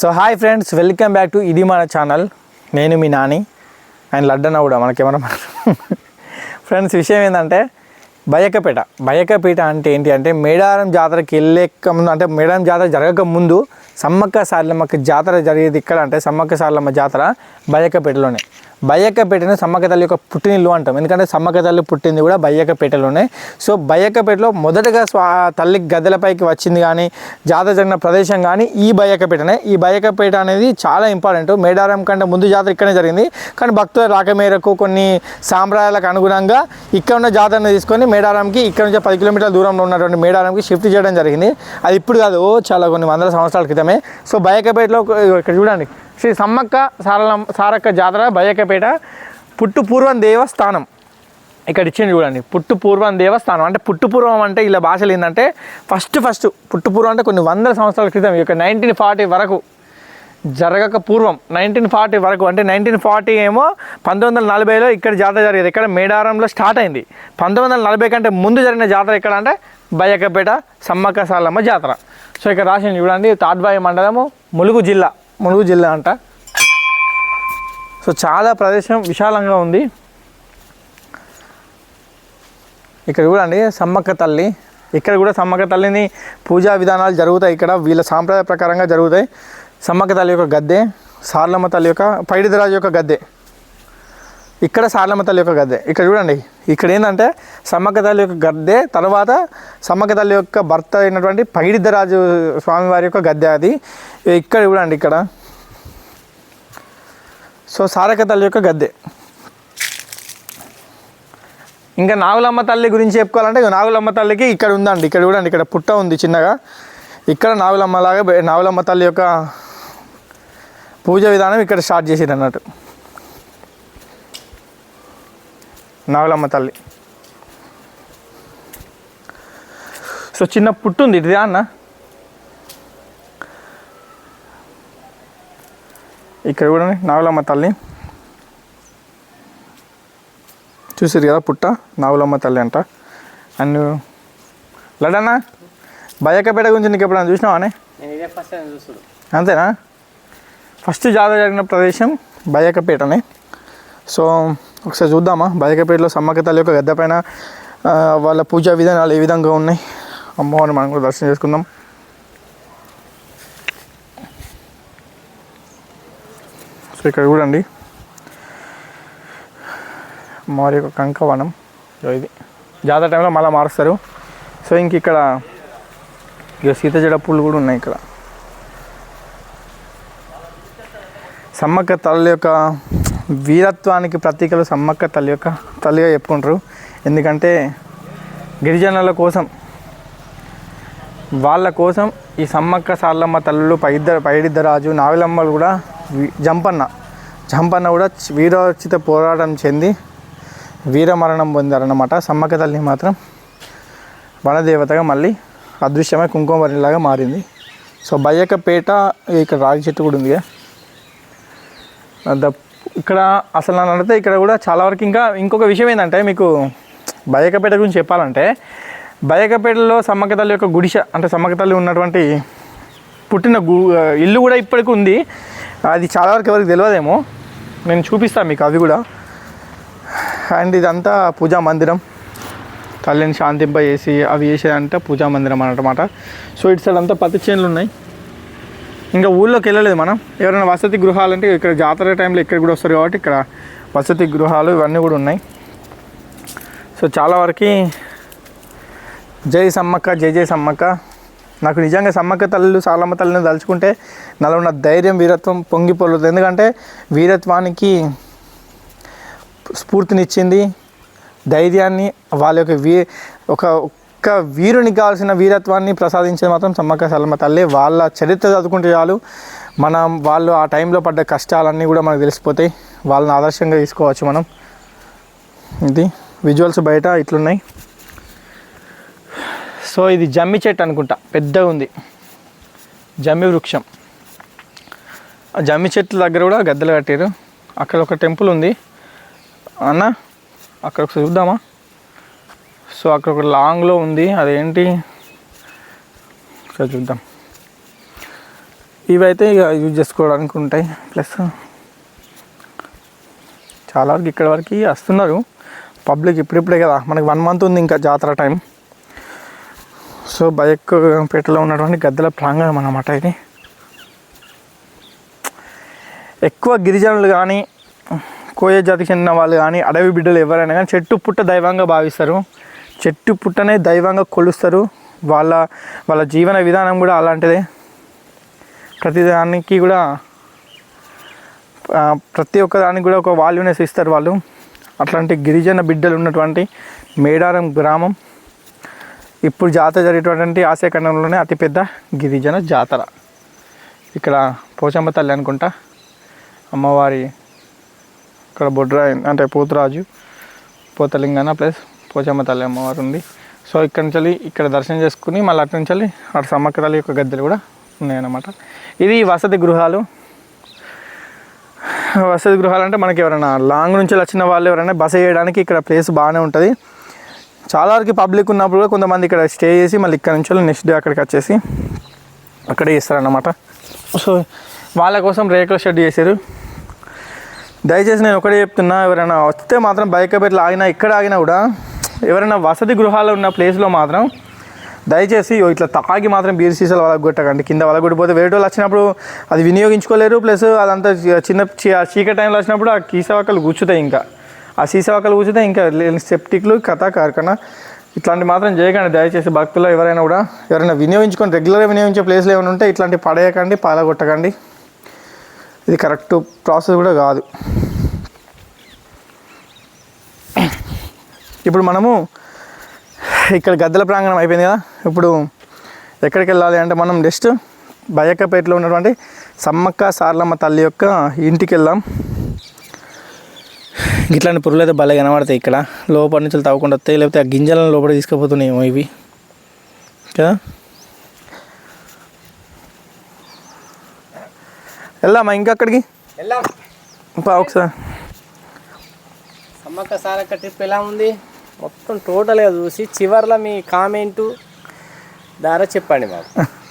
So hi friends welcome back to ఇది మన channel నేను మీ నాని. అండ్ లడ్డన్న కూడా మనకేమన్నా ఫ్రెండ్స్ విషయం ఏంటంటే బయకపేట. బయకపేట అంటే ఏంటి అంటే మేడారం జాతరకి వెళ్ళక ముందు అంటే మేడారం జాతర జరగక ముందు సమ్మక్క సార్లమ్మకి జాతర జరిగేది ఇక్కడ అంటే సమ్మక్క సార్లమ్మ జాతర బయకపేటలోనే. బయ్యక్కపేటను సమ్మక్క తల్లి యొక్క పుట్టినిల్లు అంటాం. ఎందుకంటే సమ్మక్క తల్లి పుట్టింది కూడా బయ్యక్కపేటలోనే. సో బయ్యక్కపేటలో మొదటగా స్వా తల్లి గద్దెలపైకి వచ్చింది కానీ జాతర జరిగిన ప్రదేశం కానీ ఈ బయ్యక్కపేటనే. ఈ బయ్యక్కపేట అనేది చాలా ఇంపార్టెంట్. మేడారం కంటే ముందు జాతర ఇక్కడనే జరిగింది. కానీ భక్తుల రాక మేరకు కొన్ని సాంప్రదాయాలకు అనుగుణంగా ఇక్కడ ఉన్న జాతరను తీసుకొని మేడారంకి ఇక్కడ నుంచి పది కిలోమీటర్ల దూరంలో ఉన్నటువంటి మేడారంకి షిఫ్ట్ చేయడం జరిగింది. అది ఇప్పుడు కాదు ఓ చాలా కొన్ని వందల సంవత్సరాల క్రితమే. సో బయ్యక్కపేటలో ఇక్కడ చూడండి. శ్రీ సమ్మక్క సారలం సారక్క జాతర బయ్యకపేట పుట్టు పూర్వం దేవస్థానం. ఇక్కడ ఇచ్చింది చూడండి పుట్టు పూర్వం దేవస్థానం. అంటే పుట్టుపూర్వం అంటే ఇలా భాషలు ఏంటంటే ఫస్ట్ ఫస్ట్ పుట్టుపూర్వం అంటే కొన్ని వందల సంవత్సరాల క్రితం ఇక నైన్టీన్ ఫార్టీ వరకు జరగక పూర్వం నైన్టీన్ ఫార్టీ వరకు అంటే నైన్టీన్ ఫార్టీ ఏమో పంతొమ్మిది వందల నలభైలో ఇక్కడ జాతర జరిగేది. ఇక్కడ మేడారంలో స్టార్ట్ అయింది. పంతొమ్మిది వందల నలభై కంటే ముందు జరిగిన జాతర ఎక్కడ అంటే బయ్యకపేట సమ్మక్క సాలమ్మ జాతర. సో ఇక్కడ రాసింది చూడండి తాడ్బాయి మండలము ములుగు జిల్లా. ములుగు జిల్లా అంట. సో చాలా ప్రదేశం విశాలంగా ఉంది. ఇక్కడ చూడండి సమ్మక్క తల్లి. ఇక్కడ కూడా సమ్మక్క తల్లిని పూజా విధానాలు జరుగుతాయి ఇక్కడ. వీళ్ళ సాంప్రదాయ ప్రకారంగా జరుగుతాయి. సమ్మక్క తల్లి యొక్క గద్దె సార్లమ్మ తల్లి యొక్క పైడిదరాజు యొక్క గద్దె. ఇక్కడ సార్లమ్మ తల్లి యొక్క గద్దె. ఇక్కడ చూడండి. ఇక్కడ ఏంటంటే సమ్మక్క తల్లి యొక్క గద్దె తర్వాత సమ్మక్క తల్లి యొక్క భర్త అయినటువంటి పగిడిద్దరాజు స్వామివారి యొక్క గద్దె అది. ఇక్కడ చూడండి ఇక్కడ. సో సారక తల్లి యొక్క గద్దె. ఇంకా నాగులమ్మ తల్లి గురించి చెప్పుకోవాలంటే నాగులమ్మ తల్లికి ఇక్కడ ఉందండి. ఇక్కడ చూడండి ఇక్కడ పుట్ట ఉంది చిన్నగా. ఇక్కడ నాగులమ్మలాగా నాగులమ్మ తల్లి యొక్క పూజ విధానం ఇక్కడ స్టార్ట్ చేసేది అన్నట్టు. నాగులమ్మ తల్లి. సో చిన్న పుట్టు ఉంది ఇదిదా అన్న? ఇక్కడ చూడండి నాగులమ్మ తల్లి. చూసారు కదా పుట్ట? నాగులమ్మ తల్లి అంట. అండ్ లడన్నా బయకపేట గురించి నీకు ఎప్పుడైనా చూస్తుడు అంతేనా? ఫస్ట్ జాతర జరిగిన ప్రదేశం బయకపేటనే సో ఒకసారి చూద్దామా? బైకపేటలో సమ్మక్క తల్లి యొక్క గద్దె పైన వాళ్ళ పూజా విధానాలు ఏ విధంగా ఉన్నాయి? అమ్మవారిని మనం కూడా దర్శనం చేసుకుందాం. సో ఇక్కడ చూడండి. అమ్మవారి యొక్క కంకవనం. సో ఇది. జాతర టైంలో మళ్ళీ మారుస్తారు. సో ఇంక ఇక్కడ ఇక సీత జడ పూలు కూడా ఉన్నాయి ఇక్కడ. సమ్మక్క తల్లి యొక్క వీరత్వానికి ప్రతీకలు సమ్మక్క తల్లి యొక్క తల్లిగా చెప్పుకుంటారు. ఎందుకంటే గిరిజనుల కోసం వాళ్ళ కోసం ఈ సమ్మక్క సార్లమ్మ తల్లులు పైద్ద పైడిద్దరాజు నావిలమ్మలు కూడా జంపన్న. జంపన్న కూడా వీరోచిత పోరాటం చెంది వీరమరణం పొందారన్నమాట. సమ్మక్క తల్లి మాత్రం వనదేవతగా మళ్ళీ అదృశ్యమై కుంకుమవరిలాగా మారింది. సో బయ్యకపేట ఇక్కడ రాగి చెట్టు కూడా ఉంది కదా. ద ఇక్కడ అసలు నన్ను అడిగితే ఇక్కడ కూడా చాలా వరకు ఇంకా ఇంకొక విషయం ఏంటంటే మీకు బయకపేట గురించి చెప్పాలంటే బయకపేటలో సమ్మక్క తల్లి యొక్క గుడిసె అంటే సమ్మక్క తల్లి ఉన్నటువంటి పుట్టిన గు ఇల్లు కూడా ఇప్పటికి ఉంది. అది చాలా వరకు ఎవరికి తెలియదేమో. నేను చూపిస్తాను మీకు అవి కూడా. అండ్ ఇదంతా పూజా మందిరం. తల్లిని శాంతింపజేసి అవి చేసేదంటే పూజా మందిరం అన్నమాట. సో ఇటు సైడ్ అంతా పత్తి చేనులు ఉన్నాయి. ఇంకా ఊళ్ళోకి వెళ్ళలేదు మనం? ఎవరైనా వసతి గృహాలు అంటే ఇక్కడ జాతర టైంలో ఇక్కడ కూడా వస్తారు కాబట్టి ఇక్కడ వసతి గృహాలు ఇవన్నీ కూడా ఉన్నాయి. సో చాలా వరకు జై సమ్మక్క జై జై సమ్మక్క. నాకు నిజంగా సమ్మక్క తల్లు సాలమ్మ తల్లిని తలుచుకుంటే నాలో ఉన్న ధైర్యం వీరత్వం పొంగిపోలేదు. ఎందుకంటే వీరత్వానికి స్ఫూర్తినిచ్చింది ధైర్యాన్ని వాళ్ళ యొక్క వీ ఒక ఒక్క వీరునికి కావాల్సిన వీరత్వాన్ని ప్రసాదించేది మాత్రం సమ్మక్క సల్లమ్మ తల్లి. వాళ్ళ చరిత్ర చదువుకుంటే చాలు. మనం వాళ్ళు ఆ టైంలో పడ్డ కష్టాలన్నీ కూడా మనకు తెలిసిపోతాయి. వాళ్ళని ఆదర్శంగా తీసుకోవచ్చు మనం. ఇది విజువల్స్ బయట ఇట్లున్నాయి. సో ఇది జమ్మి చెట్టు అనుకుంటా. పెద్దగా ఉంది. జమ్మి వృక్షం. ఆ జమ్మి చెట్ల దగ్గర కూడా గద్దెలు కట్టారు అక్కడ ఒక టెంపుల్ ఉంది. అన్న అక్కడ ఒకసారి చూద్దామా? సో అక్కడ ఒక లాంగ్లో ఉంది. అదేంటి? ఒకసారి చూద్దాం. ఇవైతే ఇక యూజ్ చేసుకోవడానికి ఉంటాయి. ప్లస్ చాలా వరకు ఇక్కడ వరకు వస్తున్నారు. పబ్లిక్ ఇప్పుడిప్పుడే కదా. మనకి వన్ మంత్ ఉంది ఇంకా జాతర టైం. సో బైక్ పేటలో ఉన్నటువంటి గద్దెల ప్రాంగణం అన్నమాట ఇది. ఎక్కువ గిరిజనులు కానీ కోయ జాతికి చెందిన వాళ్ళు కానీ అడవి బిడ్డలు ఎవరైనా కానీ చెట్టు పుట్ట దైవంగా భావిస్తారు. చెట్టు పుట్టనే దైవంగా కొలుస్తారు. వాళ్ళ వాళ్ళ జీవన విధానం కూడా అలాంటిదే. ప్రతిదానికి కూడా ప్రతి ఒక్క దానికి కూడా ఒక వాల్యూనెస్ ఇస్తారు వాళ్ళు. అట్లాంటి గిరిజన బిడ్డలు ఉన్నటువంటి మేడారం గ్రామం ఇప్పుడు జాతర జరిగేటువంటి ఆసియాఖండంలోనే అతిపెద్ద గిరిజన జాతర. ఇక్కడ పోచమ్మ తల్లి అనుకుంటా అమ్మవారి ఇక్కడ బొడ్రాయి అంటే పోతురాజు పోతలింగన ప్లస్ పోచమ్మ తల్లి అమ్మవారు ఉంది. సో ఇక్కడ నుంచి వెళ్ళి ఇక్కడ దర్శనం చేసుకుని మళ్ళీ అటు నుంచి వెళ్ళి అటు సమ్మక్క తల్లి యొక్క గద్దెలు కూడా ఉన్నాయన్నమాట. ఇది వసతి గృహాలు. వసతి గృహాలు అంటే మనకి ఎవరైనా లాంగ్ నుంచి వచ్చిన వాళ్ళు ఎవరైనా బస చేయడానికి ఇక్కడ ప్లేస్ బాగానే ఉంటుంది. చాలా వరకు పబ్లిక్ ఉన్నప్పుడు కూడా కొంతమంది ఇక్కడ స్టే చేసి మళ్ళీ ఇక్కడ నుంచి నెక్స్ట్ డే అక్కడికి వచ్చేసి అక్కడే చేస్తారన్నమాట. సో వాళ్ళ కోసం రేకుల షెడ్ చేశారు. దయచేసి నేను ఒకటే చెప్తున్నా ఎవరైనా వస్తే మాత్రం బైక్ పెట్టి ఆగినా ఇక్కడ ఆగినా కూడా ఎవరైనా వసతి గృహాలు ఉన్న ప్లేస్లో మాత్రం దయచేసి ఇట్లా తాగి మాత్రం బీర్ సీసాలు వలగొట్టకండి. కొట్టకండి కింద వలగొట్టిపోతే కొట్టిపోతే వేరే వాళ్ళు వచ్చినప్పుడు అది వినియోగించుకోలేరు. ప్లస్ అదంతా చిన్న చీకటి టైంలో వచ్చినప్పుడు ఆ కీసవాకలు కూర్చుతాయి ఇంకా. ఆ సీసవాకలు కూర్చుతే ఇంకా. సెప్టిక్లు కథ కార్ఖానా ఇట్లాంటి మాత్రం చేయకండి. దయచేసి భక్తులు ఎవరైనా కూడా ఎవరైనా వినియోగించుకొని రెగ్యులర్గా వినియోగించే ప్లేస్లు ఏమైనా ఉంటే ఇట్లాంటి పడేయకండి పాలగొట్టకండి. ఇది కరెక్ట్ ప్రాసెస్ కూడా కాదు. ఇప్పుడు మనము ఇక్కడ గద్దెల ప్రాంగణం అయిపోయింది కదా. ఇప్పుడు ఎక్కడికి వెళ్ళాలి అంటే మనం నెక్స్ట్ బయక్కపేటలో ఉన్నటువంటి సమ్మక్క సార్లమ్మ తల్లి యొక్క ఇంటికి వెళ్దాం. ఇట్లాంటి పురుగులు అయితే భలే కనబడతాయి ఇక్కడ. లోపల నుంచి తవ్వకుండా వస్తాయి లేకపోతే ఆ గింజలను లోపల తీసుకుపోతున్నాయేమో ఇవి. కదా. వెళ్దామా ఇంకక్కడికి వెళ్ళాం పా ఒకసారి. సమ్మక్క సారక్క ట్రిప్ ఎలా ఉంది? మొత్తం టోటల్గా చూసి చివర్లో మీ కామెంటు ద్వారా చెప్పండి మాకు.